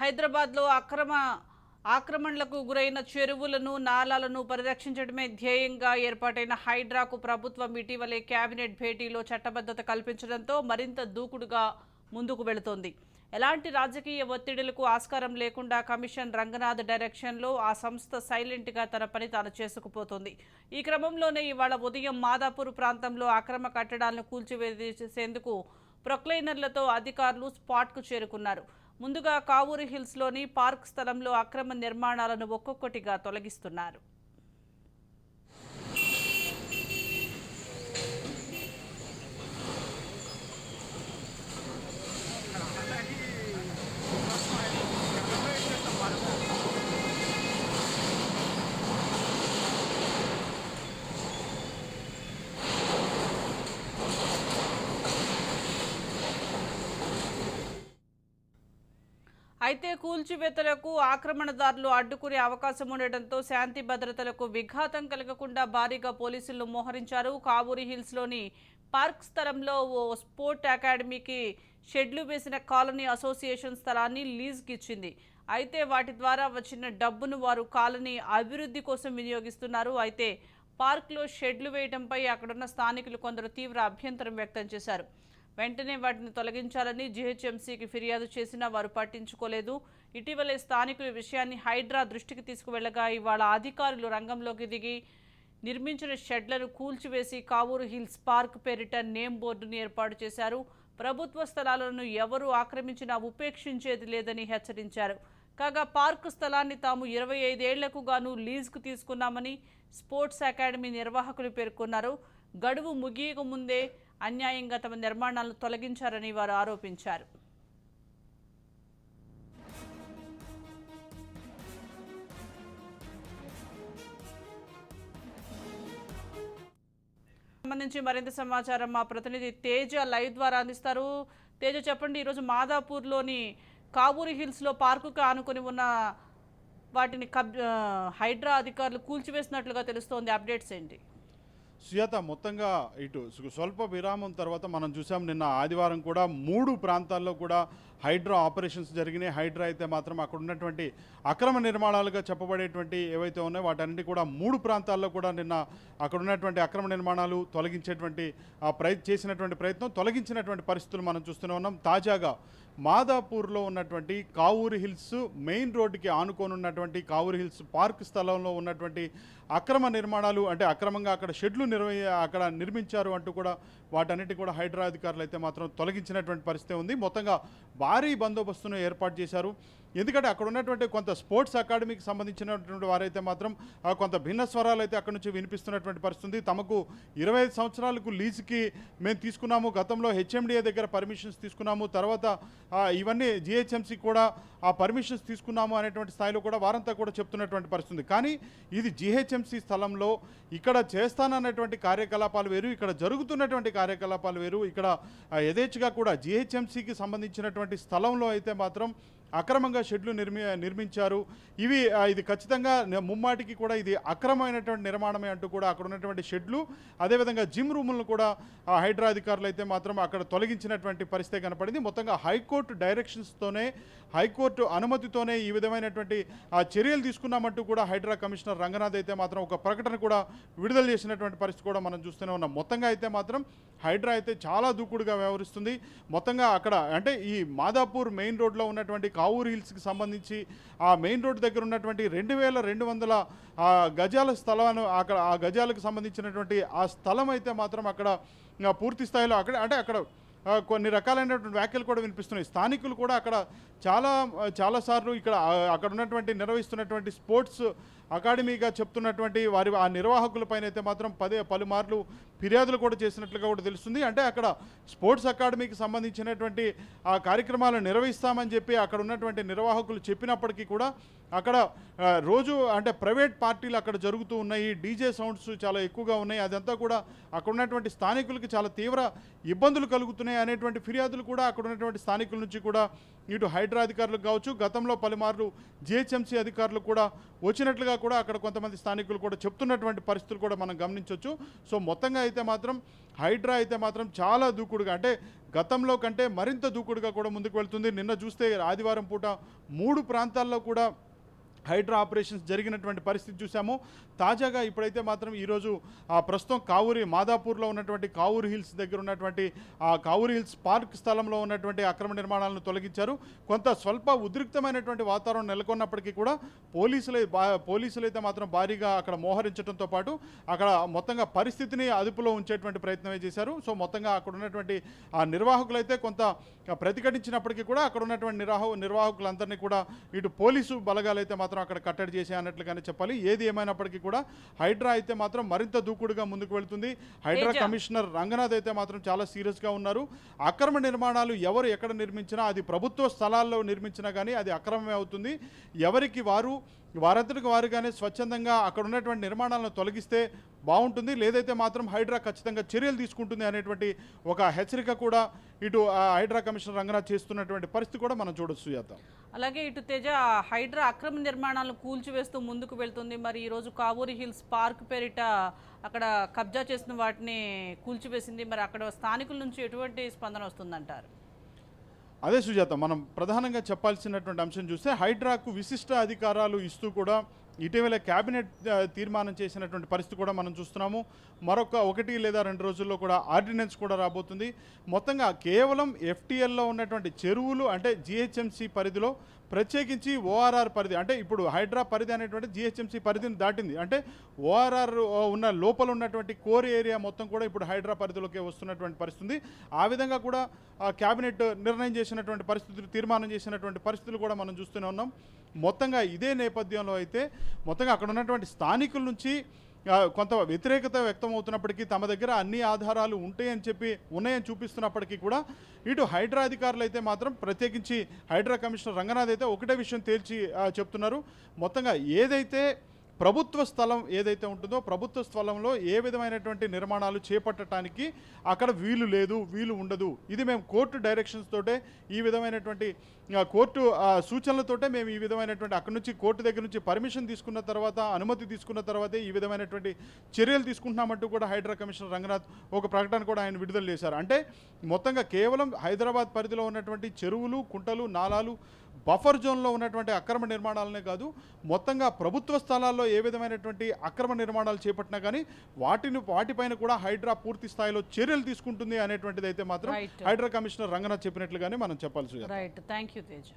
హైదరాబాద్లో అక్రమ ఆక్రమణలకు గురైన చెరువులను నాలాలను పరిరక్షించడమే ధ్యేయంగా ఏర్పాటైన హైడ్రాకు ప్రభుత్వం ఇటీవలే కేబినెట్ భేటీలో చట్టబద్ధత కల్పించడంతో మరింత దూకుడుగా ముందుకు వెళుతోంది. ఎలాంటి రాజకీయ ఒత్తిడులకు ఆస్కారం లేకుండా కమిషన్ రంగనాథ్ డైరెక్షన్లో ఆ సంస్థ సైలెంట్గా తన పని తాను చేసుకుపోతోంది. ఈ క్రమంలోనే ఇవాళ ఉదయం మాదాపూర్ ప్రాంతంలో అక్రమ కట్టడాలను కూల్చివేసేందుకు ప్రొక్లైనర్లతో అధికారులు స్పాట్కు చేరుకున్నారు. ముందుగా కావూరు హిల్స్లోని పార్క్ స్థలంలో అక్రమ నిర్మాణాలను ఒక్కొక్కటిగా తొలగిస్తున్నారు. అయితే కూల్చివేతలకు ఆక్రమణదారులు అడ్డుకునే అవకాశం ఉండటంతో శాంతి భద్రతలకు విఘాతం కలగకుండా భారీగా పోలీసులు మోహరించారు. కావూరి హిల్స్లోని పార్క్ స్థలంలో ఓ స్పోర్ట్ అకాడమీకి షెడ్లు వేసిన కాలనీ అసోసియేషన్ స్థలాన్ని లీజ్కి ఇచ్చింది అయితే వాటి ద్వారా వచ్చిన డబ్బును వారు కాలనీ అభివృద్ధి కోసం వినియోగిస్తున్నారు. అయితే పార్క్లో షెడ్లు వేయడంపై అక్కడున్న స్థానికులు కొందరు తీవ్ర అభ్యంతరం వ్యక్తం చేశారు. వెంటనే వాటిని తొలగించాలని జీహెచ్ఎంసీకి ఫిర్యాదు చేసినా వారు పట్టించుకోలేదు. ఇటీవలే స్థానికులు విషయాన్ని హైడ్రా దృష్టికి తీసుకువెళ్ళగా ఇవాళ అధికారులు రంగంలోకి దిగి నిర్మించిన షెడ్లను కూల్చివేసి కావూరు హిల్స్ పార్క్ పేరిట నేమ్ బోర్డును ఏర్పాటు చేశారు. ప్రభుత్వ స్థలాలను ఎవరు ఆక్రమించినా ఉపేక్షించేది లేదని హెచ్చరించారు. కాగా పార్కు స్థలాన్ని తాము ఇరవై ఐదేళ్ళకు గాను లీజుకు తీసుకున్నామని స్పోర్ట్స్ అకాడమీ నిర్వాహకులు పేర్కొన్నారు. గడువు ముగియక ముందే అన్యాయంగా తమ నిర్మాణాలను తొలగించారని వారు ఆరోపించారు. సంబంధించి మరింత సమాచారం మా ప్రతినిధి తేజ లైవ్ ద్వారా అందిస్తారు. తేజ చెప్పండి ఈరోజు మాదాపూర్లోని కాబూరి హిల్స్లో పార్కుకు ఆనుకొని ఉన్న వాటిని కబ్ హైడ్రా అధికారులు కూల్చివేసినట్లుగా తెలుస్తోంది అప్డేట్స్ ఏంటి? సుయత మొత్తంగా ఇటు స్వల్ప విరామం తర్వాత మనం చూసాం నిన్న ఆదివారం కూడా మూడు ప్రాంతాల్లో కూడా హైడ్రా ఆపరేషన్స్ జరిగినాయి. హైడ్రా అయితే మాత్రం అక్కడ ఉన్నటువంటి అక్రమ నిర్మాణాలుగా చెప్పబడేటువంటి ఏవైతే ఉన్నాయో వాటన్నిటి కూడా మూడు ప్రాంతాల్లో కూడా నిన్న అక్కడ ఉన్నటువంటి అక్రమ నిర్మాణాలు తొలగించేటువంటి ఆ చేసినటువంటి ప్రయత్నం తొలగించినటువంటి పరిస్థితులు మనం చూస్తూనే ఉన్నాం. తాజాగా మాదాపూర్లో ఉన్నటువంటి కావూరి హిల్స్ మెయిన్ రోడ్డుకి ఆనుకోనున్నటువంటి కావూరు కావూరి హిల్స్ పార్క్ స్థలంలో ఉన్నటువంటి అక్రమ నిర్మాణాలు అంటే అక్రమంగా అక్కడ షెడ్లు నిర్వ అక్కడ నిర్మించారు అంటూ కూడా వాటన్నిటి కూడా హైడ్రా అధికారులు అయితే మాత్రం తొలగించినటువంటి పరిస్థితి ఉంది. మొత్తంగా భారీ బందోబస్తును ఏర్పాటు చేశారు. ఎందుకంటే అక్కడ ఉన్నటువంటి కొంత స్పోర్ట్స్ అకాడమీకి సంబంధించినటువంటి వారైతే మాత్రం కొంత భిన్న స్వరాలు అయితే అక్కడ నుంచి వినిపిస్తున్నటువంటి పరిస్థితి తమకు ఇరవై ఐదు సంవత్సరాలకు లీజుకి మేము తీసుకున్నాము. గతంలో హెచ్ఎండిఏ దగ్గర పర్మిషన్స్ తీసుకున్నాము. తర్వాత ఇవన్నీ జిహెచ్ఎంసీ కూడా ఆ పర్మిషన్స్ తీసుకున్నాము అనేటువంటి స్థాయిలో కూడా వారంతా కూడా చెప్తున్నటువంటి పరిస్థితి కానీ ఇది జిహెచ్ఎంసీ స్థలంలో ఇక్కడ చేస్తానన్నటువంటి కార్యకలాపాలు వేరు ఇక్కడ జరుగుతున్నటువంటి కార్యకలాపాలు వేరు. ఇక్కడ యథేచ్ఛగా కూడా జిహెచ్ఎంసీకి సంబంధించినటువంటి స్థలంలో అయితే మాత్రం అక్రమంగా షెడ్లు నిర్మి నిర్మించారు. ఇవి ఇది ఖచ్చితంగా ముమ్మాటికి కూడా ఇది అక్రమమైనటువంటి నిర్మాణమే అంటూ కూడా అక్కడ ఉన్నటువంటి షెడ్లు. అదేవిధంగా జిమ్ రూములను కూడా ఆ, హైడ్రా అధికారులు అయితే మాత్రం అక్కడ తొలగించినటువంటి పరిస్థితి కనపడింది. మొత్తంగా హైకోర్టు డైరెక్షన్స్తోనే హైకోర్టు అనుమతితోనే ఈ విధమైనటువంటి ఆ చర్యలు తీసుకున్నామంటూ కూడా హైడ్రా కమిషనర్ రంగనాథ్ అయితే మాత్రం ఒక ప్రకటన కూడా విడుదల చేసినటువంటి పరిస్థితి కూడా మనం చూస్తూనే ఉన్నాం. మొత్తంగా అయితే మాత్రం హైడ్రా అయితే చాలా దూకుడుగా వ్యవహరిస్తుంది. మొత్తంగా అక్కడ అంటే ఈ మాదాపూర్ మెయిన్ రోడ్లో ఉన్నటువంటి కావూరు హిల్స్కి సంబంధించి ఆ మెయిన్ రోడ్ దగ్గర ఉన్నటువంటి రెండు వేల రెండు వందల ఆ, గజాల స్థలం అక్కడ ఆ గజాలకు సంబంధించినటువంటి ఆ స్థలం అయితే మాత్రం అక్కడ పూర్తి స్థాయిలో అక్కడ అంటే అక్కడ కొన్ని రకాలైనటువంటి వ్యాఖ్యలు కూడా వినిపిస్తున్నాయి. స్థానికులు కూడా అక్కడ చాలా చాలాసార్లు ఇక్కడ అక్కడ ఉన్నటువంటి నిర్వహిస్తున్నటువంటి స్పోర్ట్స్ అకాడమీగా చెప్తున్నటువంటి వారి ఆ నిర్వాహకులపైనైతే అయితే మాత్రం పదే పలుమార్లు ఫిర్యాదులు కూడా చేసినట్లుగా కూడా తెలుస్తుంది. అంటే అక్కడ స్పోర్ట్స్ అకాడమీకి సంబంధించినటువంటి ఆ కార్యక్రమాలు నిర్వహిస్తామని చెప్పి అక్కడ ఉన్నటువంటి నిర్వాహకులు చెప్పినప్పటికీ కూడా అక్కడ రోజు అంటే ప్రైవేట్ పార్టీలు అక్కడ జరుగుతూ ఉన్నాయి. డీజే సౌండ్స్ చాలా ఎక్కువగా ఉన్నాయి. అదంతా కూడా అక్కడ ఉన్నటువంటి స్థానికులకి చాలా తీవ్ర ఇబ్బందులు కలుగుతున్నాయి అనేటువంటి ఫిర్యాదులు కూడా అక్కడ ఉన్నటువంటి స్థానికుల నుంచి కూడా ఇటు హైడ్రా అధికారులకు కావచ్చు గతంలో పలుమార్లు జిహెచ్ఎంసీ అధికారులు కూడా వచ్చినట్లుగా కూడా అక్కడ కొంతమంది స్థానికులు కూడా చెప్తున్నటువంటి పరిస్థితులు కూడా మనం గమనించవచ్చు సో మొత్తంగా అయితే మాత్రం హైడ్రా అయితే మాత్రం చాలా దూకుడుగా అంటే గతంలో కంటే మరింత దూకుడుగా కూడా ముందుకు వెళ్తుంది. నిన్న చూస్తే ఆదివారం పూట మూడు ప్రాంతాల్లో కూడా హైడ్రా ఆపరేషన్స్ జరిగినటువంటి పరిస్థితి చూసాము తాజాగా ఇప్పుడైతే మాత్రం ఈరోజు ఆ ప్రస్తుతం కావూరి మాదాపూర్లో ఉన్నటువంటి కావూరి హిల్స్ దగ్గర ఉన్నటువంటి ఆ హిల్స్ పార్క్ స్థలంలో ఉన్నటువంటి అక్రమ నిర్మాణాలను తొలగించారు. కొంత స్వల్ప ఉద్రిక్తమైనటువంటి వాతావరణం నెలకొన్నప్పటికీ కూడా పోలీసులు బా పోలీసులు అయితే మాత్రం భారీగా అక్కడ మోహరించడంతో పాటు అక్కడ మొత్తంగా పరిస్థితిని అదుపులో ఉంచేటువంటి ప్రయత్నమే చేశారు. సో మొత్తంగా అక్కడ ఉన్నటువంటి ఆ నిర్వాహకులు అయితే కొంత ప్రతిఘటించినప్పటికీ కూడా అక్కడ ఉన్నటువంటి నిర్వాహ నిర్వాహకులందరినీ కూడా ఇటు పోలీసు బలగాలు అయితే మాత్రం అక్కడ కట్టడి చేసే అన్నట్లుగానే చెప్పాలి. ఏది ఏమైనప్పటికీ కూడా హైడ్రా అయితే మాత్రం మరింత దూకుడుగా ముందుకు వెళ్తుంది. హైడ్రా. కమిషనర్ రంగనాథ్ అయితే మాత్రం చాలా సీరియస్గా ఉన్నారు. అక్రమ నిర్మాణాలు ఎవరు ఎక్కడ నిర్మించినా అది ప్రభుత్వ స్థలాల్లో నిర్మించినా కానీ అది అక్రమమే అవుతుంది. ఎవరికి వారు వారంతటికి వారుగానే స్వచ్ఛందంగా అక్కడ ఉన్నటువంటి నిర్మాణాలను తొలగిస్తే బాగుంటుంది. లేదైతే మాత్రం హైడ్రా ఖచ్చితంగా చర్యలు తీసుకుంటుంది అనేటువంటి ఒక హెచ్చరిక కూడా ఇటు హైడ్రా కమిషనర్ రంగనాథ్ చేస్తున్నటువంటి పరిస్థితి కూడా మనం చూడొచ్చు సుజాత. అలాగే ఇటు తేజ హైడ్రా అక్రమ నిర్మాణాలను కూల్చివేస్తూ ముందుకు వెళ్తుంది. మరి ఈరోజు కావూరి హిల్స్ పార్క్ పేరిట అక్కడ కబ్జా చేసిన వాటిని కూల్చివేసింది. మరి అక్కడ స్థానికుల నుంచి ఎటువంటి స్పందన వస్తుందంటారు? అదే సుజాత మనం ప్రధానంగా చెప్పాల్సినటువంటి అంశం చూస్తే హైడ్రాకు విశిష్ట అధికారాలు ఇస్తూ కూడా ఇటీవల క్యాబినెట్ తీర్మానం చేసినటువంటి పరిస్థితి కూడా మనం చూస్తున్నాము. మరొక ఒకటి లేదా రెండు రోజుల్లో కూడా ఆర్డినెన్స్ కూడా రాబోతుంది. మొత్తంగా కేవలం ఎఫ్టీఎల్లో ఉన్నటువంటి చెరువులు అంటే జిహెచ్ఎంసి పరిధిలో ప్రత్యేకించి ఓఆర్ఆర్ పరిధి అంటే ఇప్పుడు హైడ్రా పరిధి అనేటువంటి జిహెచ్ఎంసీ పరిధిని దాటింది. అంటే ఓఆర్ఆర్ ఉన్న లోపల ఉన్నటువంటి కోర్ ఏరియా మొత్తం కూడా ఇప్పుడు హైడ్రా పరిధిలోకి వస్తున్నటువంటి పరిస్థితి ఆ విధంగా కూడా క్యాబినెట్ కేబినెట్ నిర్ణయం చేసినటువంటి పరిస్థితులు తీర్మానం చేసినటువంటి పరిస్థితులు కూడా మనం చూస్తూనే ఉన్నాం. మొత్తంగా ఇదే నేపథ్యంలో అయితే మొత్తంగా అక్కడ ఉన్నటువంటి స్థానికుల నుంచి కొంత వ్యతిరేకత వ్యక్తం అవుతున్నప్పటికీ తమ దగ్గర అన్ని ఆధారాలు ఉంటాయని చెప్పి ఉన్నాయని చూపిస్తున్నప్పటికీ కూడా ఇటు హైడ్రా అధికారులు అయితే మాత్రం ప్రత్యేకించి హైడ్రా కమిషనర్ రంగనాథ్ అయితే ఒకటే విషయం తేల్చి చెప్తున్నారు. మొత్తంగా ఏదైతే ప్రభుత్వ స్థలం ఏదైతే ఉంటుందో ప్రభుత్వ స్థలంలో ఏ విధమైనటువంటి నిర్మాణాలు చేపట్టడానికి అక్కడ వీలు లేదు వీలు ఉండదు. ఇది మేము కోర్టు డైరెక్షన్స్ తోటే ఈ విధమైనటువంటి కోర్టు సూచనలతోటే మేము ఈ విధమైనటువంటి అక్కడ నుంచి కోర్టు దగ్గర నుంచి పర్మిషన్ తీసుకున్న తర్వాత అనుమతి తీసుకున్న తర్వాతే ఈ విధమైనటువంటి చర్యలు తీసుకుంటున్నామంటూ కూడా హైడ్రా కమిషనర్ రంగనాథ్ ఒక ప్రకటన కూడా ఆయన విడుదల చేశారు. అంటే మొత్తంగా కేవలం హైదరాబాద్ పరిధిలో ఉన్నటువంటి చెరువులు కుంటలు నాలాలు బఫర్ జోన్లో ఉన్నటువంటి అక్రమ నిర్మాణాలనే కాదు మొత్తంగా ప్రభుత్వ స్థలాల్లో ఏ విధమైనటువంటి అక్రమ నిర్మాణాలు చేపట్టినా కానీ వాటిని వాటిపైన కూడా హైడ్రా పూర్తి స్థాయిలో చర్యలు తీసుకుంటుంది అనేటువంటిది అయితే మాత్రం. హైడ్రా కమిషనర్ రంగనాథ్ చెప్పినట్లుగానే మనం చెప్పాల్సి రైట్ థ్యాంక్ యూ తేజ